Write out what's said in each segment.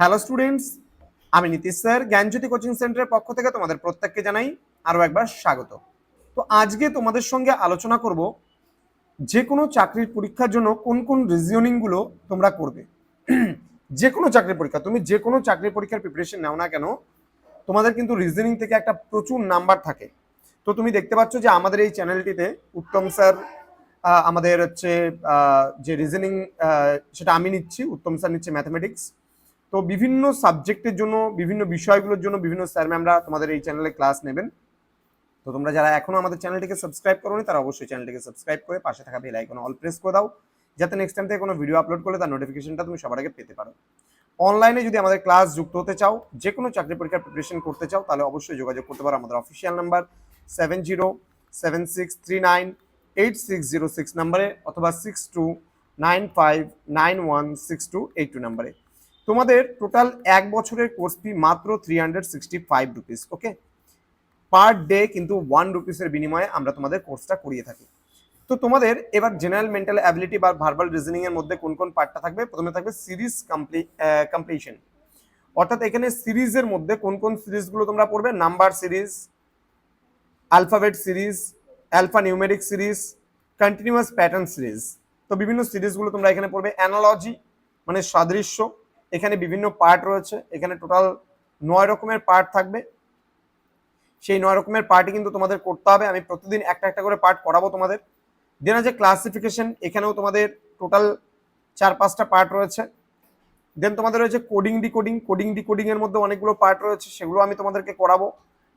Hello students আমি Nitish sir, জ্ঞানজ্যোতি coaching সেন্টারের পক্ষ থেকে তোমাদের প্রত্যেককে জানাই আরও একবার স্বাগত। তো আজকে তোমাদের সঙ্গে আলোচনা করব যে কোনো চাকরির পরীক্ষার জন্য কোন কোন রিজনিংগুলো তোমরা করবে। যে কোনো চাকরির পরীক্ষা, তুমি যে কোনো চাকরির পরীক্ষার প্রিপারেশন নাও না কেন, তোমাদের কিন্তু রিজনিং থেকে একটা প্রচুর নাম্বার থাকে। তো তুমি দেখতে পাচ্ছ যে আমাদের এই চ্যানেলটিতে উত্তম স্যার আমাদের হচ্ছে যে রিজনিং সেটা আমি নিচ্ছি, উত্তম স্যার নিচ্ছে ম্যাথামেটিক্স তো বিভিন্ন সাবজেক্টের জন্য, বিভিন্ন বিষয়গুলোর জন্য বিভিন্ন স্যার ম্যামরা তোমাদের এই চ্যানেলে ক্লাস নেবেন। তো তোমরা যারা এখনও আমাদের চ্যানেলটিকে সাবস্ক্রাইব করোনি, তারা অবশ্যই চ্যানেলটিকে সাবস্ক্রাইব করে পাশে থাকা বেল আইকন অল প্রেস করে দাও, যাতে নেক্সট টাইম থেকে কোনো ভিডিও আপলোড করলে তার নোটিফিকেশনটা তুমি সবার আগে পেতে পারো। অনলাইনে যদি আমাদের ক্লাস যুক্ত হতে চাও যে কোনো চাকরি পরীক্ষার প্রিপারেশন করতে চাও, তাহলে অবশ্যই যোগাযোগ করতে পারো আমাদের official number seven zero seven six three nine eight six zero six নাম্বারে অথবা six two nine five nine one six two eight two নাম্বারে তোমাদের টোটাল এক বছরের কোর্স ফি মাত্র three hundred sixty five rupees okay per day কিন্তু one রুপিসের বিনিময়ে আমরা তোমাদের কোর্সটা করিয়ে থাকি। তো তোমাদের এবার জেনারেল মেন্টাল অ্যাবিলিটি বা ভার্বাল রিজনিং এর মধ্যে কোন কোন পার্টটা থাকবে? প্রথমে থাকবে সিরিজ কমপ্লিশন অর্থাৎ এখানে সিরিজের মধ্যে কোন কোন সিরিজগুলো তোমরা পড়বে? Number series alphabet series alpha numeric series continuous pattern series তো বিভিন্ন সিরিজগুলো তোমরা এখানে পড়বে। অ্যানালজি মানে সাদৃশ্য এখানে বিভিন্ন পার্ট রয়েছে। এখানে টোটাল নয় রকমের পার্ট থাকবে। সেই নয় রকমের পার্টই কিন্তু তোমাদের করতে হবে। আমি প্রতিদিন একটা একটা করে পার্ট করাবো তোমাদের। দেন আছে ক্লাসিফিকেশন এখানেও তোমাদের টোটাল চার পাঁচটা পার্ট রয়েছে। দেন তোমাদের রয়েছে কোডিং ডিকোডিং কোডিং ডিকোডিং এর মধ্যে অনেকগুলো পার্ট রয়েছে। সেগুলো আমি তোমাদেরকে করাবো।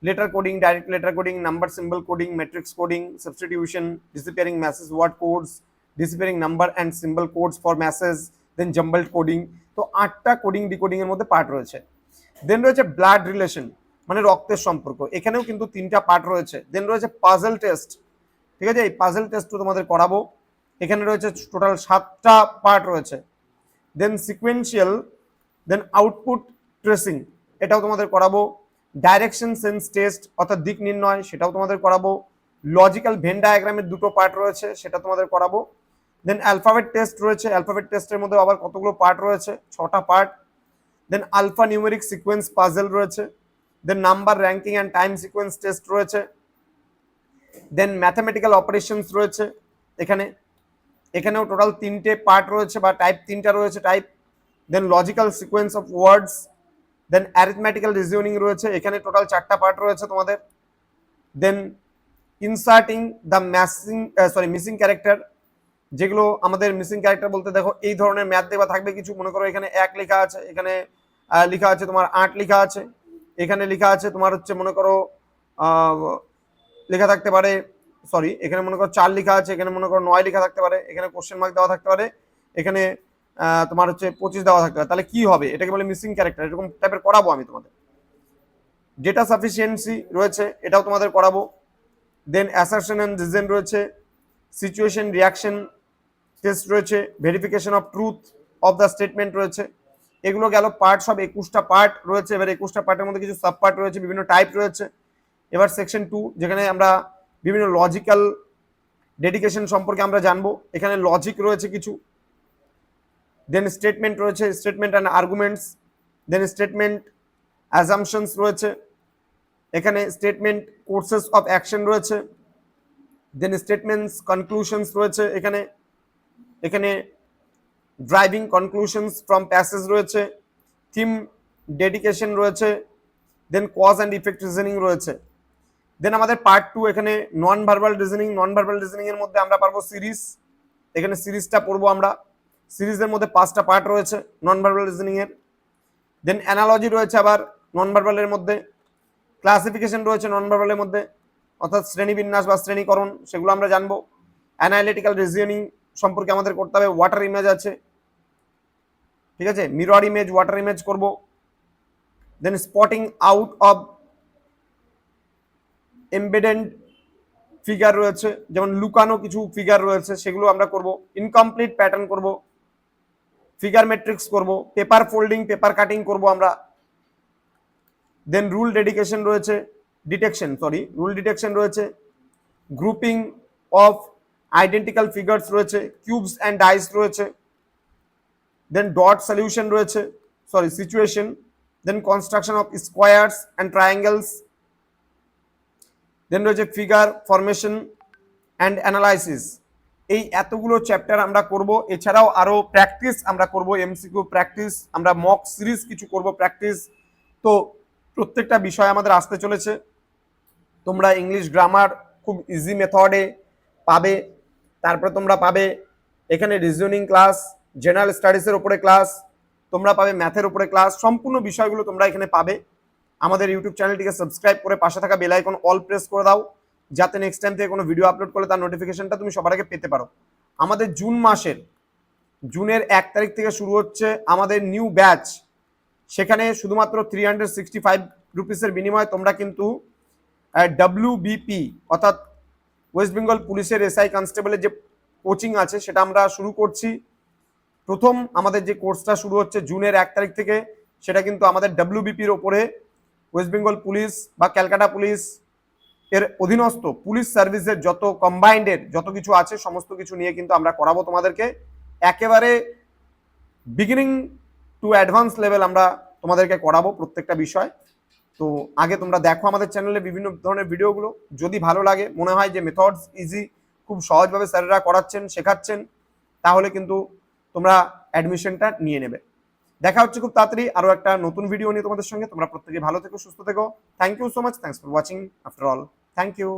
Letter coding direct letter coding number symbol coding matrix coding substitution deciphering message word codes deciphering number and symbol codes for message then jumbled coding তো আটটা কোডিং ডিকোডিং এর মধ্যে পার্ট রয়েছে। দেন রয়েছে ব্লাড রিলেশন মানে রক্তের সম্পর্ক। এখানেও কিন্তু তিনটা পার্ট রয়েছে। দেন রয়েছে পাজল টেস্ট ঠিক আছে? এই পাজল টেস্টও তোমাদের করাবো। এখানে রয়েছে টোটাল সাতটা পার্ট রয়েছে। Then sequential then output tracing এটাও তোমাদের করাবো। ডাইরেকশন সেন্স টেস্ট অর্থাৎ দিক নির্ণয়, সেটাও তোমাদের করাবো। লজিক্যাল ভেন ডায়াগ্রামের দুটো পার্ট রয়েছে, সেটা তোমাদের করাবো। দেন অ্যালফাবেট টেস্ট রয়েছে অ্যালফাবেট টেস্টের মধ্যে আবার কতগুলো পার্ট রয়েছে? ছটা part then alpha numeric sequence puzzle রয়েছে। Then number ranking and time sequence test রয়েছে। দেন ম্যাথামেটিক্যাল অপারেশনস রয়েছে এখানে। এখানেও টোটাল তিনটে পার্ট রয়েছে বা টাইপ তিনটা রয়েছে type then logical sequence of words then arithmetical reasoning রয়েছে, এখানে টোটাল চারটা পার্ট রয়েছে তোমাদের। Then inserting the massing sorry missing character যেগুলো আমাদের মিসিং ক্যারেক্টার বলতে দেখো, এই ধরনের ম্যাথ দেওয়া থাকবে কিছু। মনে করো এখানে এক লেখা আছে, এখানে লেখা আছে তোমার আট লেখা আছে। এখানে লেখা আছে তোমার হচ্ছে মনে করো লেখা থাকতে পারে সরি এখানে মনে করো চার লেখা আছে, এখানে মনে করো নয় লেখা থাকতে পারে, এখানে কোশ্চেন মার্ক দেওয়া থাকতে পারে, এখানে তোমার হচ্ছে পঁচিশ দেওয়া থাকতে পারে। তাহলে কি হবে? এটাকে বলে মিসিং ক্যারেক্টার এরকম টাইপের করাবো আমি তোমাদের। ডেটা সাফিসিয়েন্সি রয়েছে, এটাও তোমাদের করাবো। দেন অ্যাসারশন অ্যান্ড রিজন রয়েছে। সিচুয়েশন রিয়াকশন টেস্ট রয়েছে verification of truth of the statement রয়েছে। এগুলো গেল পার্ট সব একুশটা পার্ট রয়েছে। এবার একুশটা পার্টের মধ্যে কিছু সাব পার্ট রয়েছে, বিভিন্ন টাইপ রয়েছে। এবার সেকশন টু যেখানে আমরা বিভিন্ন লজিক্যাল ডেডিকেশন সম্পর্কে আমরা জানব। এখানে লজিক রয়েছে কিছু। দেন স্টেটমেন্ট রয়েছে statement and arguments then statement assumptions রয়েছে। এখানে স্টেটমেন্ট কোর্সেস অফ অ্যাকশন রয়েছে। দেন স্টেটমেন্টস কনক্লুশনস রয়েছে। এখানে এখানে ড্রাইভিং কনক্লুশনস ফ্রম প্যাসেজ রয়েছে থিম ডেডিকেশন রয়েছে then cause and effect reasoning রয়েছে। দেন আমাদের পার্ট টু এখানে non verbal reasoning non verbal reasoning এর মধ্যে আমরা পারব সিরিজ এখানে সিরিজটা পড়ব আমরা। সিরিজের মধ্যে পাঁচটা পার্ট রয়েছে নন ভার্বাল রিজনিং এর। দেন অ্যানালজি রয়েছে আবার নন ভার্বালের মধ্যে। ক্লাসিফিকেশন রয়েছে নন ভার্বালের মধ্যে। অর্থাৎ শ্রেণীবিন্যাস বা শ্রেণীকরণ, সেগুলো আমরা জানব। অ্যানালিটিক্যাল রিজনিং সম্পর্কে আমাদের করতে হবে। ওয়াটার ইমেজ আছে। ঠিক আছে? মিরর ইমেজ ওয়াটার ইমেজ করব। Then spotting out of embedded figure রয়েছে। যেমন লুকানো কিছু ফিগার রয়েছে, সেগুলো আমরা করব। ইনকমপ্লিট প্যাটার্ন করব। ফিগার মেট্রিক্স করব। পেপার ফোল্ডিং পেপার কাটিং করব আমরা। দেন রুল ডেডিকেশন রয়েছে। ডিটেকশন সরি রুল ডিটেকশন রয়েছে। গ্রুপিং অফ আইডেন্টিক্যাল ফিগার্স রয়েছে কিউবস অ্যান্ড ডাইস রয়েছে দেন ডট সলিউশন রয়েছে, sorry, situation, then construction of squares and triangles then রয়েছে figure formation and analysis এই এতগুলো চ্যাপ্টার আমরা করব, এছাড়াও আরও প্র্যাকটিস আমরা করব এমসিকিউ প্র্যাকটিস আমরা মক সিরিজ কিছু করব প্র্যাকটিস তো প্রত্যেকটা বিষয় আমাদের আসতে চলেছে। তোমরা ইংলিশ গ্রামার খুব ইজি মেথডে পাবে। তারপরে তোমরা পাবে এখানে রিজনিং ক্লাস জেনারেল স্টাডিজের উপরে ক্লাস তোমরা পাবে ম্যাথের উপরে ক্লাস সম্পূর্ণ বিষয়গুলো তোমরা এখানে পাবে। আমাদের ইউটিউব চ্যানেলটিকে সাবস্ক্রাইব করে পাশে থাকা বেল আইকন অল প্রেস করে দাও, যাতে নেক্সট টাইম থেকে কোনো ভিডিও আপলোড করলে তার নোটিফিকেশনটা তুমি সবার আগে পেতে পারো। আমাদের জুন মাসের, জুনের এক তারিখ থেকে শুরু হচ্ছে আমাদের নিউ ব্যাচ সেখানে শুধুমাত্র থ্রি হান্ড্রেড সিক্সটি ফাইভ রুপিসের বিনিময়ে তোমরা কিন্তু ডাব্লিউ বিপি অর্থাৎ ওয়েস্ট বেঙ্গল পুলিশের এসআই কনস্টেবলের যে কোচিং আছে, সেটা আমরা শুরু করছি। প্রথম আমাদের যে কোর্সটা শুরু হচ্ছে জুনের এক তারিখ থেকে, সেটা কিন্তু আমাদের ডাব্লিউবিপির ওপরে ওয়েস্ট বেঙ্গল পুলিশ বা ক্যালকাটা পুলিশ এর অধীনস্থ পুলিশ সার্ভিসের যত কম্বাইন্ডের যত কিছু আছে, সমস্ত কিছু নিয়ে কিন্তু আমরা করাবো তোমাদেরকে। একেবারে বিগিনিং টু অ্যাডভান্স লেভেল আমরা তোমাদেরকে করাবো প্রত্যেকটা বিষয়। তো আগে তোমরা দেখো আমাদের চ্যানেলে বিভিন্ন ধরনের ভিডিওগুলো যদি ভালো লাগে, মনে হয় যে মেথডস ইজি খুব সহজভাবে স্যারেরা করাচ্ছেন, শেখাচ্ছেন, তাহলে কিন্তু তোমরা অ্যাডমিশনটা নিয়ে নেবে। দেখা হচ্ছে খুব তাড়াতাড়ি আরও একটা নতুন ভিডিও নিয়ে তোমাদের সঙ্গে। তোমরা প্রত্যেকে ভালো থেকো, সুস্থ থেকো। Thank you so much thanks for watching after all thank you